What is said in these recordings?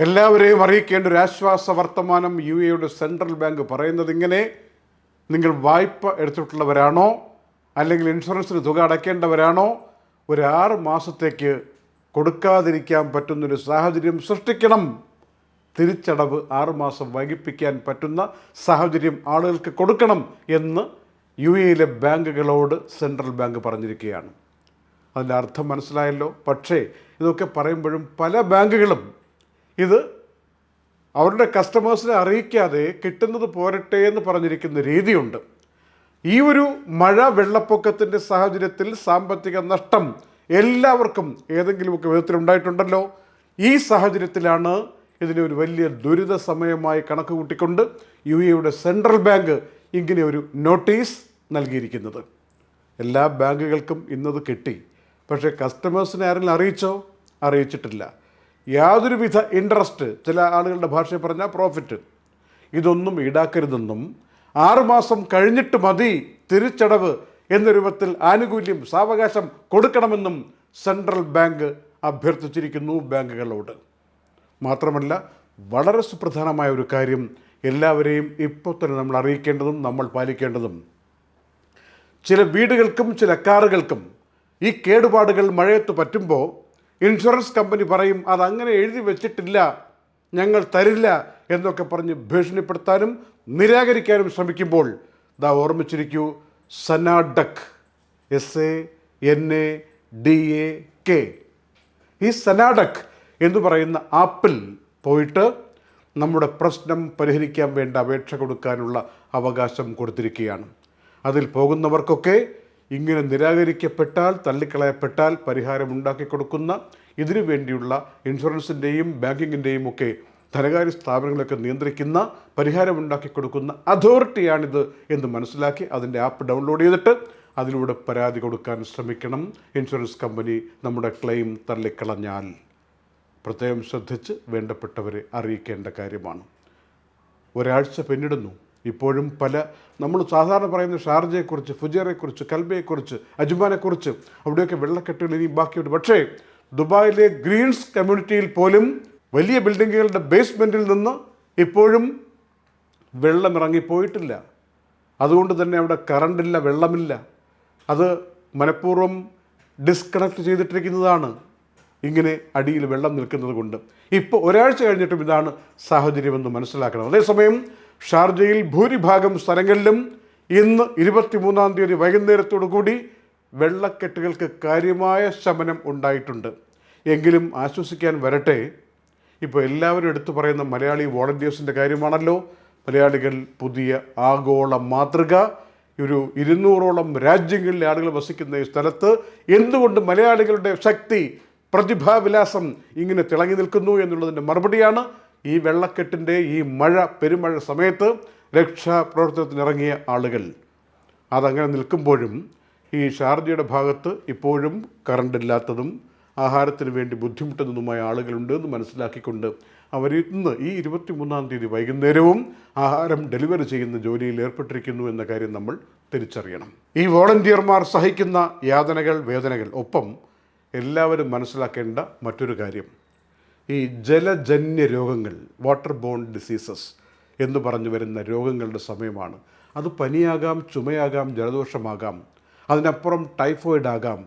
എല്ലാവരെയും അറിയിക്കേണ്ട ഒരു ആശ്വാസ വർത്തമാനം യു എയുടെ സെൻട്രൽ ബാങ്ക് പറയുന്നത് ഇങ്ങനെ. നിങ്ങൾ വായ്പ എടുത്തിട്ടുള്ളവരാണോ? അല്ലെങ്കിൽ ഇൻഷുറൻസിന് തുക അടയ്ക്കേണ്ടവരാണോ? ഒരു ആറ് മാസത്തേക്ക് കൊടുക്കാതിരിക്കാൻ പറ്റുന്നൊരു സാഹചര്യം സൃഷ്ടിക്കണം. തിരിച്ചടവ് ആറുമാസം വൈകിപ്പിക്കാൻ പറ്റുന്ന സാഹചര്യം ആളുകൾക്ക് കൊടുക്കണം എന്ന് യു എയിലെ ബാങ്കുകളോട് സെൻട്രൽ ബാങ്ക് പറഞ്ഞിരിക്കുകയാണ്. അതിന്റെ അർത്ഥം മനസ്സിലായല്ലോ. പക്ഷേ ഇതൊക്കെ പറയുമ്പോഴും പല ബാങ്കുകളും ഇത് അവരുടെ കസ്റ്റമേഴ്സിനെ അറിയിക്കാതെ കിട്ടുന്നത് പോരട്ടെ എന്ന് പറഞ്ഞിരിക്കുന്ന രീതിയുണ്ട്. ഈ ഒരു മഴ വെള്ളപ്പൊക്കത്തിന്റെ സാഹചര്യത്തിൽ സാമ്പത്തിക നഷ്ടം എല്ലാവർക്കും ഏതെങ്കിലുമൊക്കെ വിധത്തിൽ ഉണ്ടായിട്ടുണ്ടല്ലോ. ഈ സാഹചര്യത്തിലാണ് ഇതിനെ ഒരു വലിയ ദുരിത സമയമായി കണക്ക് കൂട്ടിക്കൊണ്ട് യു എയുടെ സെൻട്രൽ ബാങ്ക് ഇങ്ങനെ ഒരു നോട്ടീസ് നൽകിയിരിക്കുന്നത്. എല്ലാ ബാങ്കുകൾക്കും ഇന്നത് കിട്ടി. പക്ഷേ കസ്റ്റമേഴ്സിനെ ആരെങ്കിലും അറിയിച്ചോ? അറിയിച്ചിട്ടില്ല. യാതൊരുവിധ ഇൻട്രസ്റ്റ് ചില ആളുകളുടെ ഭാഷയിൽ പറഞ്ഞാൽ പ്രോഫിറ്റ് ഇതൊന്നും ഈടാക്കരുതെന്നും ആറുമാസം കഴിഞ്ഞിട്ട് മതി തിരിച്ചടവ് എന്ന രൂപത്തിൽ ആനുകൂല്യം സാവകാശം കൊടുക്കണമെന്നും സെൻട്രൽ ബാങ്ക് അഭ്യർത്ഥിച്ചിരിക്കുന്നു ബാങ്കുകളോട്. മാത്രമല്ല വളരെ സുപ്രധാനമായ ഒരു കാര്യം എല്ലാവരെയും ഇപ്പോൾ തന്നെ നമ്മൾ അറിയിക്കേണ്ടതും നമ്മൾ പാലിക്കേണ്ടതും. ചില വീടുകൾക്കും ചില കാറുകൾക്കും ഈ കേടുപാടുകൾ മഴയത്ത് പറ്റുമ്പോൾ ഇൻഷുറൻസ് കമ്പനി പറയും അതങ്ങനെ എഴുതി വെച്ചിട്ടില്ല ഞങ്ങൾ തരില്ല എന്നൊക്കെ പറഞ്ഞ് ഭീഷണിപ്പെടുത്താനും നിരാകരിക്കാനും ശ്രമിക്കുമ്പോൾ ദാ ഓർമ്മിച്ചിരിക്കൂ സനാഡക് S A N A D A K. ഈ സനാഡക് എന്ന് പറയുന്ന ആപ്പിൽ പോയിട്ട് നമ്മുടെ പ്രശ്നം പരിഹരിക്കാൻ വേണ്ട അപേക്ഷ കൊടുക്കാനുള്ള അവകാശം കൊടുത്തിരിക്കുകയാണ്. അതിൽ പോകുന്നവർക്കൊക്കെ ഇങ്ങനെ നിരാകരിക്കപ്പെട്ടാൽ തള്ളിക്കളയപ്പെട്ടാൽ പരിഹാരം ഉണ്ടാക്കി കൊടുക്കുന്ന ഇതിനു വേണ്ടിയുള്ള ഇൻഷുറൻസിന്റെയും ബാങ്കിങ്ങിന്റെയും ഒക്കെ ധനകാര്യ സ്ഥാപനങ്ങളൊക്കെ നിയന്ത്രിക്കുന്ന പരിഹാരം ഉണ്ടാക്കി കൊടുക്കുന്ന അതോറിറ്റിയാണിത് എന്ന് മനസ്സിലാക്കി അതിന്റെ ആപ്പ് ഡൗൺലോഡ് ചെയ്തിട്ട് അതിലൂടെ പരാതി കൊടുക്കാൻ ശ്രമിക്കണം. ഇൻഷുറൻസ് കമ്പനി നമ്മുടെ ക്ലെയിം തള്ളിക്കളഞ്ഞാൽ. പ്രത്യേകം ശ്രദ്ധിച്ച് വേണ്ടപ്പെട്ടവരെ അറിയിക്കേണ്ട കാര്യമാണ്. ഒരാഴ്ച പിന്നിടുന്നു. ഇപ്പോഴും പല നമ്മൾ സാധാരണ പറയുന്ന ഷാർജയെക്കുറിച്ച് ഫുജേറയെക്കുറിച്ച് കൽബയെക്കുറിച്ച് അജ്മാനെക്കുറിച്ച് അവിടെയൊക്കെ വെള്ളക്കെട്ടുകൾ ഇനി ബാക്കിയുണ്ട്. പക്ഷേ ദുബായിലെ ഗ്രീൻസ് കമ്മ്യൂണിറ്റിയിൽ പോലും വലിയ ബിൽഡിങ്ങുകളുടെ ബേസ്മെന്റിൽ നിന്ന് ഇപ്പോഴും വെള്ളം ഇറങ്ങിപ്പോയിട്ടില്ല അതുകൊണ്ട് തന്നെ അവിടെ കറണ്ടില്ല വെള്ളമില്ല. അത് മനഃപൂർവം ഡിസ്കണക്ട് ചെയ്തിട്ടിരിക്കുന്നതാണ് ഇങ്ങനെ അടിയിൽ വെള്ളം നിൽക്കുന്നത് കൊണ്ട് ഇപ്പോൾ ഒരാഴ്ച കഴിഞ്ഞിട്ടും ഇതാണ് സാഹചര്യമെന്ന് മനസ്സിലാക്കണം. അതേസമയം ഷാർജയിൽ ഭൂരിഭാഗം സ്ഥലങ്ങളിലും ഇന്ന് ഇരുപത്തിമൂന്നാം തീയതി വൈകുന്നേരത്തോടു കൂടി വെള്ളക്കെട്ടുകൾക്ക് കാര്യമായ ശമനം ഉണ്ടായിട്ടുണ്ട്. എങ്കിലും ആശ്വസിക്കാൻ വരട്ടെ. ഇപ്പോൾ എല്ലാവരും എടുത്തു പറയുന്ന മലയാളി വോളണ്ടിയേഴ്സിന്റെ കാര്യമാണല്ലോ. മലയാളികൾ പുതിയ ആഗോള മാതൃക. ഒരു ഇരുന്നൂറോളം രാജ്യങ്ങളിലെ ആളുകൾ വസിക്കുന്ന ഈ സ്ഥലത്ത് എന്തുകൊണ്ട് മലയാളികളുടെ ശക്തി പ്രതിഭാവിലാസം ഇങ്ങനെ തിളങ്ങി നിൽക്കുന്നു എന്നുള്ളതിന്റെ മറുപടിയാണ് ഈ വെള്ളക്കെട്ടിന്റെ ഈ മഴ പെരുമഴ സമയത്ത് രക്ഷാപ്രവർത്തനത്തിനിറങ്ങിയ ആളുകൾ. അതങ്ങനെ നിൽക്കുമ്പോഴും ഈ ഷാർജയുടെ ഭാഗത്ത് ഇപ്പോഴും കറണ്ട് ഇല്ലാത്തതും ആഹാരത്തിന് വേണ്ടി ബുദ്ധിമുട്ടുന്നതുമായ ആളുകളുണ്ട് എന്ന് മനസ്സിലാക്കിക്കൊണ്ട് അവർ ഇന്ന് ഈ ഇരുപത്തിമൂന്നാം തീയതി വൈകുന്നേരവും ആഹാരം ഡെലിവറി ചെയ്യുന്ന ജോലിയിൽ ഏർപ്പെട്ടിരിക്കുന്നു എന്ന കാര്യം നമ്മൾ തിരിച്ചറിയണം. ഈ വോളണ്ടിയർമാർ സഹിക്കുന്ന യാതനകൾ വേദനകൾ ഒപ്പം എല്ലാവരും മനസ്സിലാക്കേണ്ട മറ്റൊരു കാര്യം. ഈ ജലജന്യ രോഗങ്ങൾ വാട്ടർ ബോൺ ഡിസീസസ് എന്ന് പറഞ്ഞു വരുന്ന രോഗങ്ങളുടെ സമയമാണ്. അത് പനിയാകാം ചുമയാകാം ജലദോഷമാകാം അതിനപ്പുറം ടൈഫോയിഡ് ആകാം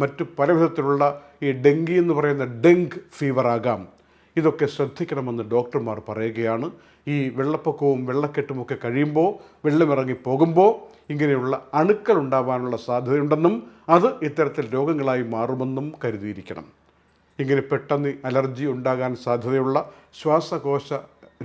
മറ്റു പല വിധത്തിലുള്ള ഈ ഡെങ്കി എന്ന് പറയുന്ന ഡെങ്ക് ആകാം ഇതൊക്കെ ശ്രദ്ധിക്കണമെന്ന് ഡോക്ടർമാർ പറയുകയാണ്. ഈ വെള്ളപ്പൊക്കവും വെള്ളക്കെട്ടുമൊക്കെ കഴിയുമ്പോൾ വെള്ളമിറങ്ങി പോകുമ്പോൾ ഇങ്ങനെയുള്ള അണുക്കൾ ഉണ്ടാവാനുള്ള സാധ്യതയുണ്ടെന്നും അത് ഇത്തരത്തിൽ രോഗങ്ങളായി മാറുമെന്നും കരുതിയിരിക്കണം. ഇങ്ങനെ പെട്ടെന്ന് അലർജി ഉണ്ടാകാൻ സാധ്യതയുള്ള ശ്വാസകോശ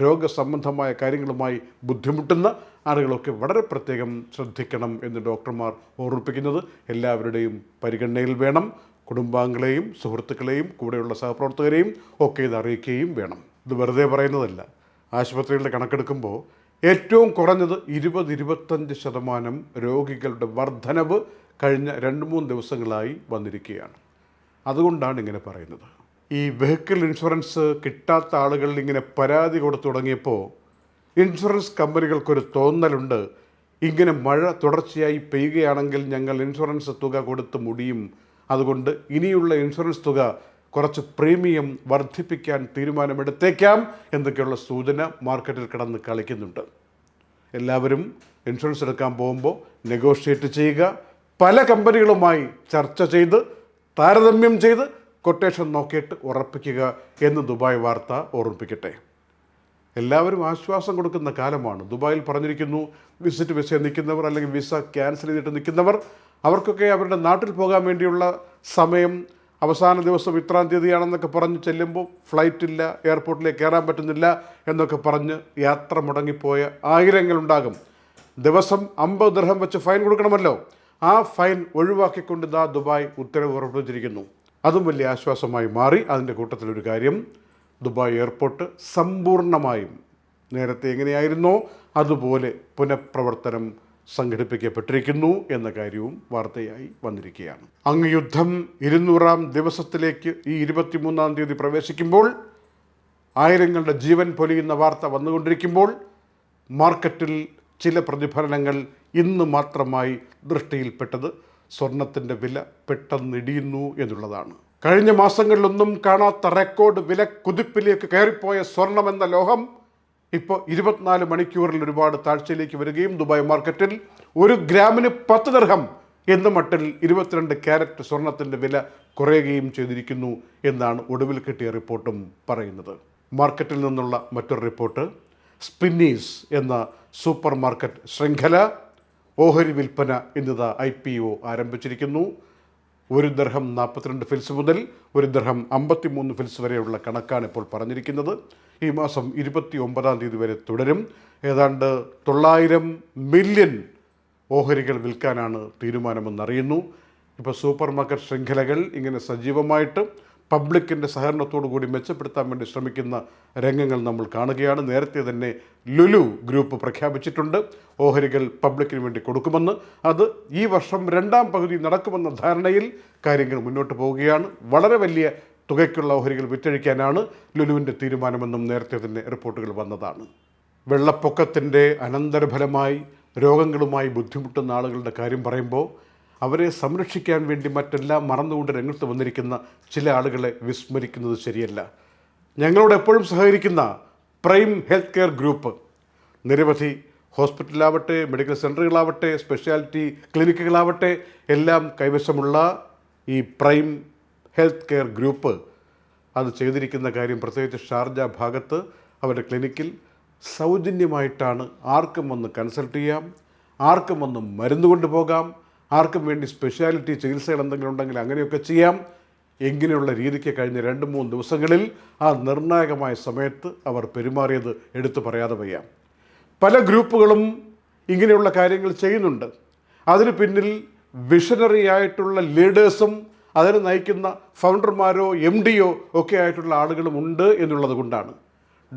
രോഗസംബന്ധമായ കാര്യങ്ങളുമായി ബുദ്ധിമുട്ടുന്ന ആളുകളൊക്കെ വളരെ പ്രത്യേകം ശ്രദ്ധിക്കണം എന്ന് ഡോക്ടർമാർ ഓർമ്മിപ്പിക്കുന്നത് എല്ലാവരുടെയും പരിഗണനയിൽ വേണം. കുടുംബാംഗങ്ങളെയും സുഹൃത്തുക്കളെയും കൂടെയുള്ള സഹപ്രവർത്തകരെയും ഒക്കെ ഇത് അറിയിക്കുകയും വേണം. ഇത് വെറുതെ പറയുന്നതല്ല. ആശുപത്രികളുടെ കണക്കെടുക്കുമ്പോൾ ഏറ്റവും കുറഞ്ഞത് ഇരുപത് ഇരുപത്തഞ്ച് ശതമാനം രോഗികളുടെ വർധനവ് കഴിഞ്ഞ രണ്ട് മൂന്ന് ദിവസങ്ങളായി വന്നിരിക്കുകയാണ്. അതുകൊണ്ടാണ് ഇങ്ങനെ പറയുന്നത്. ഈ വെഹിക്കിൾ ഇൻഷുറൻസ് കിട്ടാത്ത ആളുകൾ ഇങ്ങനെ പരാതി കൊടുത്തു തുടങ്ങിയപ്പോൾ ഇൻഷുറൻസ് കമ്പനികൾക്കൊരു തോന്നലുണ്ട്. ഇങ്ങനെ മഴ തുടർച്ചയായി പെയ്യുകയാണെങ്കിൽ ഞങ്ങൾ ഇൻഷുറൻസ് തുക കൊടുത്ത് മുടിയും. അതുകൊണ്ട് ഇനിയുള്ള ഇൻഷുറൻസ് തുക കുറച്ച് പ്രീമിയം വർദ്ധിപ്പിക്കാൻ തീരുമാനമെടുത്തേക്കാം എന്നൊക്കെയുള്ള സൂചന മാർക്കറ്റിൽ കിടന്ന് കളിക്കുന്നുണ്ട്. എല്ലാവരും ഇൻഷുറൻസ് എടുക്കാൻ പോകുമ്പോൾ നെഗോഷിയേറ്റ് ചെയ്യുക. പല കമ്പനികളുമായി ചർച്ച ചെയ്ത് താരതമ്യം ചെയ്ത് കൊട്ടേഷൻ നോക്കിയിട്ട് ഉറപ്പിക്കുക എന്ന് ദുബായ് വാർത്ത ഓർമ്മിപ്പിക്കട്ടെ. എല്ലാവരും ആശ്വാസം കൊടുക്കുന്ന കാലമാണ്. ദുബായിൽ പറഞ്ഞിരിക്കുന്നു വിസിറ്റ് വിസ നിൽക്കുന്നവർ അല്ലെങ്കിൽ വിസ ക്യാൻസൽ ചെയ്തിട്ട് നിൽക്കുന്നവർ അവർക്കൊക്കെ അവരുടെ നാട്ടിൽ പോകാൻ വേണ്ടിയുള്ള സമയം അവസാന ദിവസം ഇത്രാം തീയതിയാണെന്നൊക്കെ പറഞ്ഞ് ചെല്ലുമ്പോൾ ഫ്ലൈറ്റ് ഇല്ല എയർപോർട്ടിലേക്ക് കയറാൻ പറ്റുന്നില്ല എന്നൊക്കെ പറഞ്ഞ് യാത്ര മുടങ്ങിപ്പോയ ആയിരങ്ങളുണ്ടാകും ദിവസം അമ്പത് ദൃഹം വെച്ച് ഫൈൻ കൊടുക്കണമല്ലോ. ആ ഫയൽ ഒഴിവാക്കിക്കൊണ്ട് ദാ ദുബായ് ഉത്തരവ് പുറപ്പെടുവിച്ചിരിക്കുന്നു. അതും വലിയ ആശ്വാസമായി മാറി. അതിന്റെ കൂട്ടത്തിലൊരു കാര്യം ദുബായ് എയർപോർട്ട് സമ്പൂർണമായും നേരത്തെ എങ്ങനെയായിരുന്നോ അതുപോലെ പുനഃപ്രവർത്തനം സംഘടിപ്പിക്കപ്പെട്ടിരിക്കുന്നു എന്ന കാര്യവും വാർത്തയായി വന്നിരിക്കുകയാണ്. അങ്ങ് യുദ്ധം ഇരുന്നൂറാം ദിവസത്തിലേക്ക് ഈ ഇരുപത്തിമൂന്നാം തീയതി പ്രവേശിക്കുമ്പോൾ ആയിരങ്ങളുടെ ജീവൻ പൊലിയുന്ന വാർത്ത വന്നുകൊണ്ടിരിക്കുമ്പോൾ മാർക്കറ്റിൽ ചില പ്രതിഫലനങ്ങൾ ഇന്ന് മാത്രമായി ദൃഷ്ടിയിൽപ്പെട്ടത് സ്വർണത്തിന്റെ വില പെട്ടെന്നിടിയുന്നു എന്നുള്ളതാണ്. കഴിഞ്ഞ മാസങ്ങളിലൊന്നും കാണാത്ത റെക്കോർഡ് വില കുതിപ്പിലേക്ക് കയറിപ്പോയ സ്വർണം എന്ന ലോഹം ഇപ്പോൾ ഇരുപത്തിനാല് മണിക്കൂറിൽ ഒരുപാട് താഴ്ചയിലേക്ക് വരികയും ദുബായ് മാർക്കറ്റിൽ ഒരു ഗ്രാമിന് പത്ത് ദർഹം എന്ന മട്ടിൽ ഇരുപത്തിരണ്ട് ക്യാരറ്റ് സ്വർണത്തിന്റെ വില കുറയുകയും ചെയ്തിരിക്കുന്നു എന്നാണ് ഒടുവിൽ കിട്ടിയ റിപ്പോർട്ടും പറയുന്നത്. മാർക്കറ്റിൽ നിന്നുള്ള മറ്റൊരു റിപ്പോർട്ട്. സ്പിന്നീസ് എന്ന സൂപ്പർ മാർക്കറ്റ് ശൃംഖല ഓഹരി വിൽപ്പന ഇന്നത ഐ പി ഒ ആരംഭിച്ചിരിക്കുന്നു. ഒരു ദർഹം നാൽപ്പത്തിരണ്ട് ഫിൽസ് മുതൽ ഒരു ദർഹം അമ്പത്തിമൂന്ന് ഫിൽസ് വരെയുള്ള കണക്കാണ് ഇപ്പോൾ പറഞ്ഞിരിക്കുന്നത്. ഈ മാസം ഇരുപത്തി ഒമ്പതാം തീയതി വരെ തുടരും. ഏതാണ്ട് തൊള്ളായിരം മില്യൺ ഓഹരികൾ വിൽക്കാനാണ് തീരുമാനമെന്നറിയുന്നു. ഇപ്പോൾ സൂപ്പർ മാർക്കറ്റ് ശൃംഖലകൾ ഇങ്ങനെ സജീവമായിട്ട് പബ്ലിക്കിന്റെ സഹകരണത്തോടു കൂടി മെച്ചപ്പെടുത്താൻ വേണ്ടി ശ്രമിക്കുന്ന രംഗങ്ങൾ നമ്മൾ കാണുകയാണ്. നേരത്തെ തന്നെ ലുലു ഗ്രൂപ്പ് പ്രഖ്യാപിച്ചിട്ടുണ്ട്. ഓഹരികൾ പബ്ലിക്കിന് വേണ്ടി കൊടുക്കുമെന്ന്. അത് ഈ വർഷം രണ്ടാം പകുതി നടക്കുമെന്ന ധാരണയിൽ കാര്യങ്ങൾ മുന്നോട്ട് പോവുകയാണ്. വളരെ വലിയ തുകയ്ക്കുള്ള ഓഹരികൾ വിറ്റഴിക്കാനാണ് ലുലുവിന്റെ തീരുമാനമെന്നും നേരത്തെ തന്നെ റിപ്പോർട്ടുകൾ വന്നതാണ്. വെള്ളപ്പൊക്കത്തിന്റെ അനന്തരഫലമായി രോഗങ്ങളുമായി ബുദ്ധിമുട്ടുന്ന ആളുകളുടെ കാര്യം പറയുമ്പോൾ അവരെ സംരക്ഷിക്കാൻ വേണ്ടി മറ്റെല്ലാം മറന്നുകൊണ്ട് രംഗത്ത് വന്നിരിക്കുന്ന ചില ആളുകളെ വിസ്മരിക്കുന്നത് ശരിയല്ല. ഞങ്ങളോട് എപ്പോഴും സഹകരിക്കുന്ന പ്രൈം ഹെൽത്ത് കെയർ ഗ്രൂപ്പ്. നിരവധി ഹോസ്പിറ്റലാവട്ടെ മെഡിക്കൽ സെന്ററുകളാവട്ടെ സ്പെഷ്യാലിറ്റി ക്ലിനിക്കുകളാവട്ടെ എല്ലാം കൈവശമുള്ള ഈ പ്രൈം ഹെൽത്ത് കെയർ ഗ്രൂപ്പ്. അത് ചെയ്തിരിക്കുന്ന കാര്യം പ്രത്യേകിച്ച് ഷാർജ ഭാഗത്ത് അവരുടെ ക്ലിനിക്കിൽ സൗജന്യമായിട്ടാണ് ആർക്കും വന്ന് കൺസൾട്ട് ചെയ്യാം ആർക്കും വന്ന് മരുന്ന് കൊണ്ടുപോകാം ആർക്കും വേണ്ടി സ്പെഷ്യാലിറ്റി ചികിത്സകൾ എന്തെങ്കിലും ഉണ്ടെങ്കിൽ അങ്ങനെയൊക്കെ ചെയ്യാം. എങ്ങനെയുള്ള രീതിക്ക് കഴിഞ്ഞ രണ്ട് മൂന്ന് ദിവസങ്ങളിൽ ആ നിർണായകമായ സമയത്ത് അവർ പെരുമാറിയത് എടുത്തു പറയാതെ വയ്യ. പല ഗ്രൂപ്പുകളും ഇങ്ങനെയുള്ള കാര്യങ്ങൾ ചെയ്യുന്നുണ്ട്. അതിന് പിന്നിൽ വിഷനറി ആയിട്ടുള്ള ലീഡേഴ്സും അതിനെ നയിക്കുന്ന ഫൗണ്ടർമാരോ എം ഡിയോ ഒക്കെ ആയിട്ടുള്ള ആളുകളും ഉണ്ട് എന്നുള്ളത് കൊണ്ടാണ്.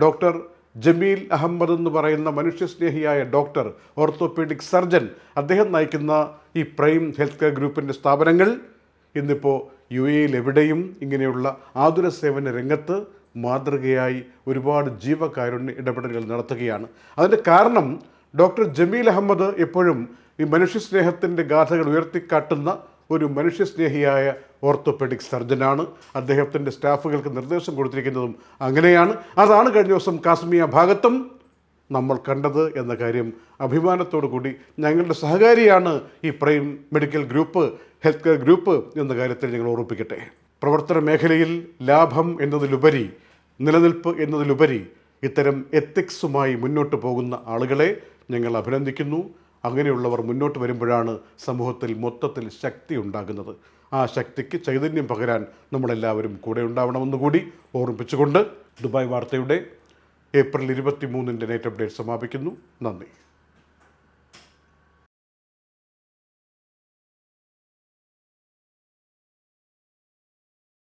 ഡോക്ടർ ജമീൽ അഹമ്മദ് എന്ന് പറയുന്ന മനുഷ്യസ്നേഹിയായ ഡോക്ടർ ഓർത്തോപീഡിക് സർജൻ അദ്ദേഹം നയിക്കുന്ന ഈ പ്രൈം ഹെൽത്ത് കെയർ ഗ്രൂപ്പിന്റെ സ്ഥാപനങ്ങൾ ഇന്നിപ്പോൾ യു എയിൽ എവിടെയും ഇങ്ങനെയുള്ള ആതുര സേവന രംഗത്ത് മാതൃകയായി ഒരുപാട് ജീവകാരുണ്യ ഇടപെടലുകൾ നടത്തുകയാണ്. അതിന്റെ കാരണം ഡോക്ടർ ജമീൽ അഹമ്മദ് എപ്പോഴും ഈ മനുഷ്യസ്നേഹത്തിന്റെ ഗാഥകൾ ഉയർത്തിക്കാട്ടുന്ന ഒരു മനുഷ്യസ്നേഹിയായ ഓർത്തോപെഡിക് സർജനാണ് അദ്ദേഹത്തിന്റെ സ്റ്റാഫുകൾക്ക് നിർദ്ദേശം കൊടുത്തിരിക്കുന്നതും അങ്ങനെയാണ്. അതാണ് കഴിഞ്ഞ ദിവസം കാസ്മിയ ഭാഗത്തും നമ്മൾ കണ്ടത് എന്ന കാര്യം അഭിമാനത്തോടു കൂടി ഞങ്ങളുടെ സഹകാരിയാണ് ഈ prime medical group health care group എന്ന കാര്യത്തിൽ ഞങ്ങൾ ഓർമ്മിപ്പിക്കട്ടെ. പ്രവർത്തന മേഖലയിൽ ലാഭം എന്നതിലുപരി നിലനിൽപ്പ് എന്നതിലുപരി ഇത്തരം എത്തിക്സുമായി മുന്നോട്ട് പോകുന്ന ആളുകളെ ഞങ്ങൾ അഭിനന്ദിക്കുന്നു. അങ്ങനെയുള്ളവർ മുന്നോട്ട് വരുമ്പോഴാണ് സമൂഹത്തിൽ മൊത്തത്തിൽ ശക്തി ഉണ്ടാകുന്നത്. ആ ശക്തിക്ക് ചൈതന്യം പകരാൻ നമ്മളെല്ലാവരും കൂടെ ഉണ്ടാവണമെന്ന് കൂടി ഓർമ്മിപ്പിച്ചുകൊണ്ട് ദുബായ് വാർത്തയുടെ ഏപ്രിൽ ഇരുപത്തി മൂന്നിന്റെ നൈറ്റ് അപ്ഡേറ്റ് സമാപിക്കുന്നു. നന്ദി.